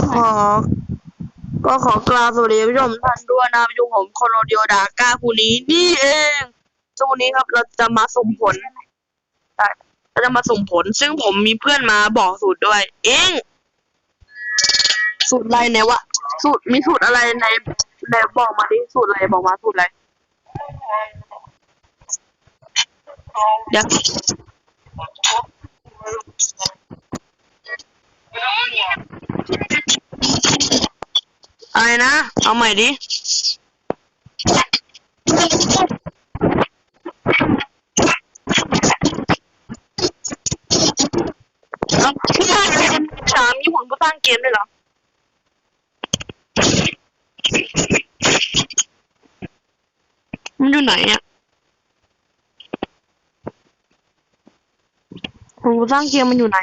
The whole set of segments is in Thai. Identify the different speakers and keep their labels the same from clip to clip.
Speaker 1: ขอ ก็ขอกราบสวัสดีผู้ชมท่านด้วยนะอยู่ผมโคโนเดียดาก้าคูนี้นี่เองซึ่งวันนี้ครับเราจะมาสุ่มผลเราจะมาสุ่มผล ซึ่งผมมีเพื่อนมาบอกสูตรด้วย เองสูตรอะไรเนี่ยวะสูตรมีสูตรอะไรในในบอกมาดิสูตรอะไรบอกมาสูตรอะไรเดี๋ยว อะไรนะ เอาใหม่ดิเอาผู้สางเกมถามมีผลผู้สร้างเกมด้วยเหรอ มันอยู่ไหนอะผลผู้สร้างเกมมันอยู่ไหน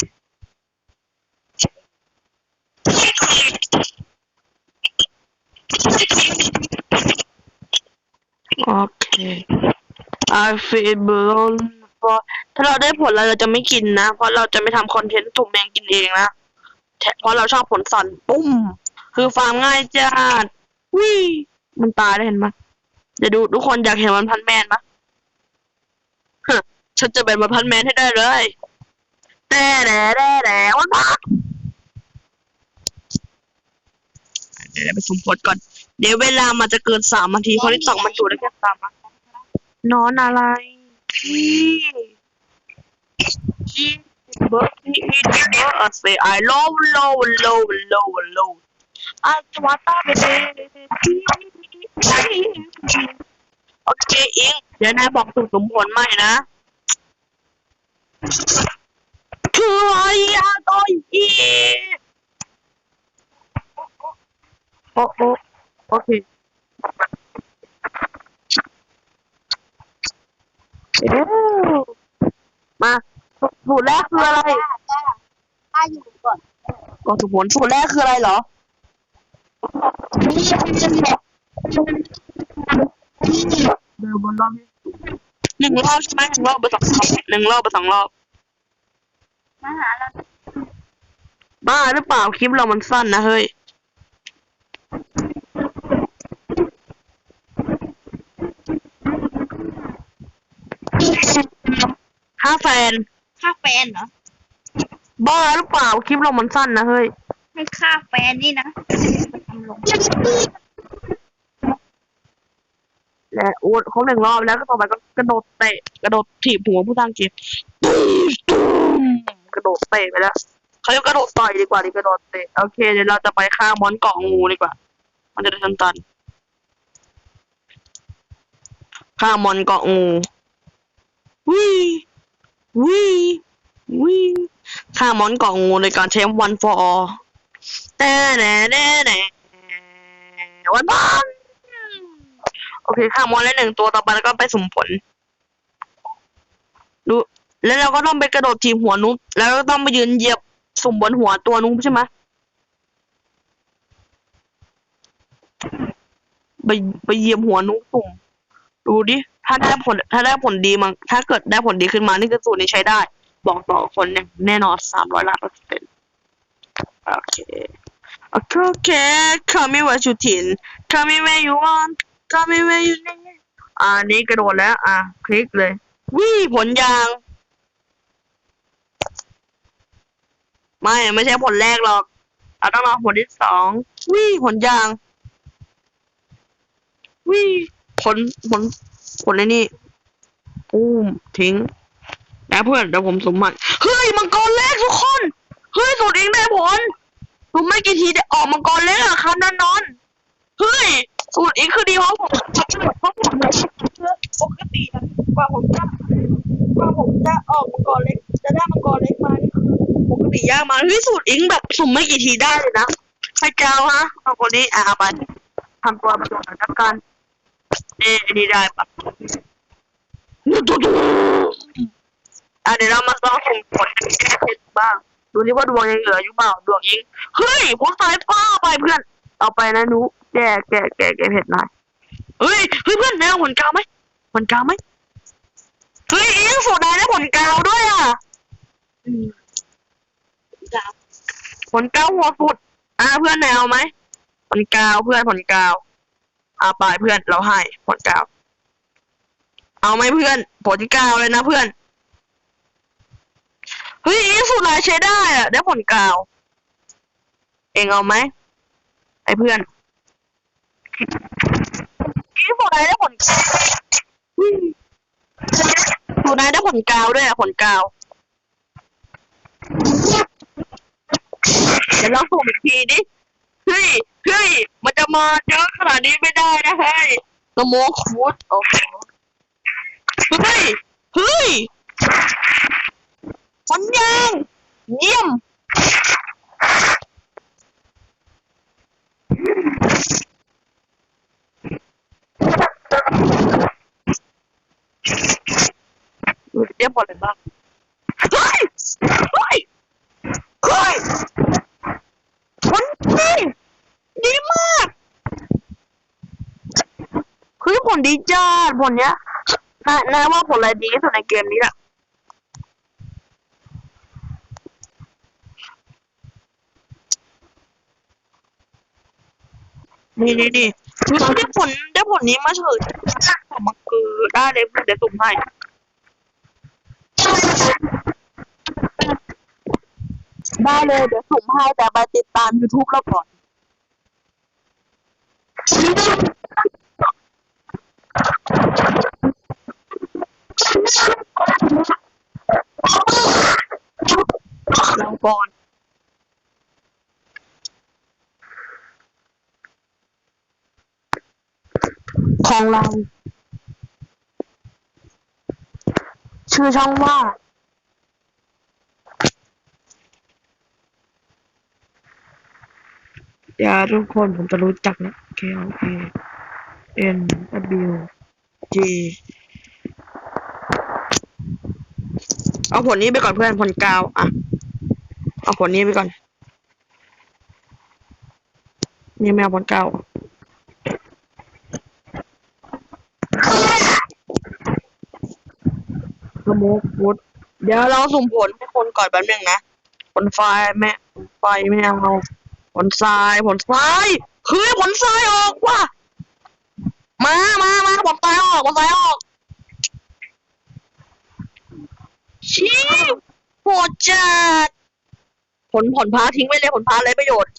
Speaker 1: โอเค I feel blown for ถ้าเราได้ผลเราจะไม่กินนะ เพราะเราจะไม่ทำคอนเทนต์ถูกแมงกินเองนะเพราะเราชอบผลสันปุ้ม คือฟาร์มง่ายจัดวิมันตายได้เห็นไหมเดี๋ยวดูทุกคนอยากเห็นมันพันแมนปะฮะฉันจะเป็นมันพันแมนให้ได้เลยแต่แด่แด่แด่วันพักเดี๋ยวไปสุ่มผลก่อน เดี๋ยวเวลามันจะเกินสามนาทีเพราะที่สองมันอยู่ได้แค่สามนาทีนอนอะไรนี่จีเบิร์ดนี่นี่เบิร์ดเซไอโลโลโลโลโลอาจวัตตาเบเบโอเคอิงเดี๋ยวนายบอกสูตรสมผลใหม่นะคืออะไรอะต่อยอีโอ้โอ้ โอเคเอ้วมาสูตรแรกคืออะไร
Speaker 2: ถ้าอยู่ก่อน
Speaker 1: ก่อนสูตรผลสูตรแรกคืออะไรเหรอเดินบนรอบที่หนึ่งรอบใช่ไหมหนึ่งรอบไปสองรอบหนึ่งรอบไปสองรอบ
Speaker 2: มาหาเรา
Speaker 1: บ้าหรือเปล่าคลิปเรามันสั้นนะเฮ้ย ห้าแฟน
Speaker 2: ค่าแฟนเหรอ
Speaker 1: บ้าหรือเปล่าคลิปเรามันสั้นนะเฮ้ย
Speaker 2: ไม่ค่าแฟนนี่นะทำลง
Speaker 1: และโอ้ครบหนึ่งรอบแล้วก็ต่อไปก็กระโดดเตะกระโดดถีบหัวผู้ตั้งเกมตุ้มตุ้มกระโดดเตะไปแล้วเขาจะกระโดดต่อยดีกว่าดีกระโดดเตะโอเคเดี๋ยวเราจะไปฆ่ามอนเกาะงูดีกว่า มันจะได้ทันตันฆ่ามอนเกาะงูวิ วิวิฆ่ามอนกาะงูในการใช้วันฟอร์แต่แน่แน่แน่วันบ้านโอเคฆ่ามอนได้หนึ่งตัวต่อไปแล้วก็ไปสุ่มผลดูแล้วเราก็ต้องไปกระโดดทีมหัวนุ๊บแล้วก็ต้องไปยืนเหยียบสุ่มบนหัวตัวนุ๊บใช่ไหมไปไปเหยียบหัวนุ๊บสุ่มดูดิ ถ้าได้ผลถ้าได้ผลดีมันถ้าเกิดได้ผลดีขึ้นมานี่คือสูตรนี้ใช้ได้ บอกต่อคนอย่างแน่นอนสามร้อยล้านเปอร์เซ็นต์โอเคโอเคโอเค Call me what you think Call me where you want Call me where you need อ่านี้กระโดดแล้ว อะ คลิกเลยวิ่ผลยาง ไม่ ไม่ใช่ผลแรกหรอกเราต้องรอผลที่สองวิ่ผลยางวิ่ผลผล ผลไอ้นี่อุ้มทิ้งแล้วเพื่อนเดี๋ยวผมสมมันเฮ้ยมังกรเล็กทุกคนเฮ้ยสูตรเองได้ผลผมไม่กี่ทีได้ออกมังกรเล็กอะครับนอนนอนเฮ้ยสูตรเองคือดีเพราะผมเพราะผมปกติอะกว่าผมจะกว่าผมจะออกมังกรเล็ก จะได้มังกรเล็กมานี่คือปกติยากมากเฮ้ยสูตรเองแบบสุ่มไม่กี่ทีได้เลยนะใครเจ้าฮะเอาคนนี้อะเอาไปทำตัวเป็นตัวสถานการ เอ๊ะอันนี้ได้ปะนี่ตุ๊ดอะเดี๋ยวเรามาลองสุ่มผลกันแก้เพชรบ้าง ดูนี่ว่าดวงยังเหลืออยู่เปล่าดวงยิงเฮ้ยผมสายฟ้าไปเพื่อน เอาไปนะนุแกแกแกแกเผ็ดหน่อยเฮ้ยเฮ้ยเพื่อนนายเอาผลกาวไหมผลกาวไหมเฮ้ยเอ็งสูตรนายได้ผลกาวด้วยอะ
Speaker 2: อืมดาว
Speaker 1: ผลกาวหัวสุดอ่าเพื่อนแนวไหมผลกาวเพื่อนผลกาว อ่าไปเพื่อนเราให้ผลกาวเอาไหมเพื่อนผลกาวเลยนะเพื่อนเฮ้ยอีสุดลายใช้ได้อะได้ผลกาวเองเอาไหมไอ้เพื่อนอีสุดลายได้ผลเฮ้ยสุดลายได้ผลกาวด้วยอะผลกาว เดี๋ยวลองสุ่มอีกทีดิ ฮ้ยเฮ้ยมันจะมาเยอะขนาดนี้ไม่ได้นะเฮ้ยสโมคฟูดโอ้โหเฮ้ยเฮ้ยคนยางเยี่ยมเรียบหมดเลยบ้างเฮ้ย เฮ้ย เฮ้ย มันดีดีมากคือผล ดีจ้าผลเนี้ยนานาว่าผลอะไรดีที่สุดในเกมนี้แหละนี่นี่นี่ได้ผลได้ผลนี้มาเฉยผมมาคือได้เลยเดี๋ยวสุ่มให้ได้เลย เดี๋ยวสุ่มให้แต่ไปติดตาม YouTube เราก่อน เราก่อนของเรา ชื่อช่องว่าเดี๋ยวทุกคนผมจะรู้จักนะ K L A N W G เอาผลนี้ไปก่อนเพื่อนผลกาว อะ เอาผลนี้ไปก่อน นี่ไม่เอาผลกาวสโมกฟุตเดี๋ยวเราสุ่มผลให้คนก่อนแป๊บนึงนะ ผลไฟแม่ ไฟไม่เอาผลทราย ผลทรายเฮ้ยผลทรายออกว่ะ มามามาผลทราย ออกผลทรายออกชี้โหดจัดผลผลพาทิ้งไปเลยผลพาไรประโยชน์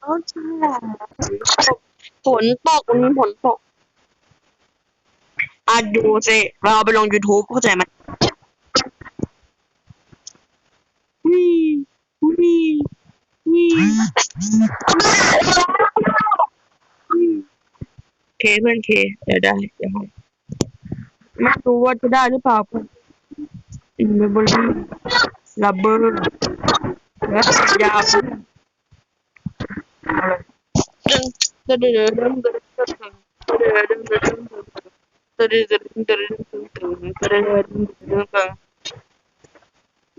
Speaker 1: เออใช่ฝนตกวันนี้ฝนตกอะดูสิเราเอาไปลง YouTube เข้าใจไหมวิวิวิ เคเพื่อนเค เดี๋ยวได้เดี๋ยวให้ไม่รู้ว่าจะได้หรือเปล่าอินเมมโมรี่ลับเบอร์และยาวเอาเลยดึงดึงดึงดึงดึงดึงดึงดึงดึงดึงดึงดึงดึงดึงดึง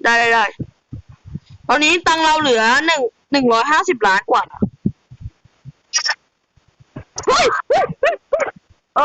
Speaker 1: ได้ได้ได้ตอนนี้ตังเราเหลือหนึ่งหนึ่งร้อยห้าสิบล้านกว่าเฮ้ยเฮ้ยเฮ้ย Woo! Woo! Woo!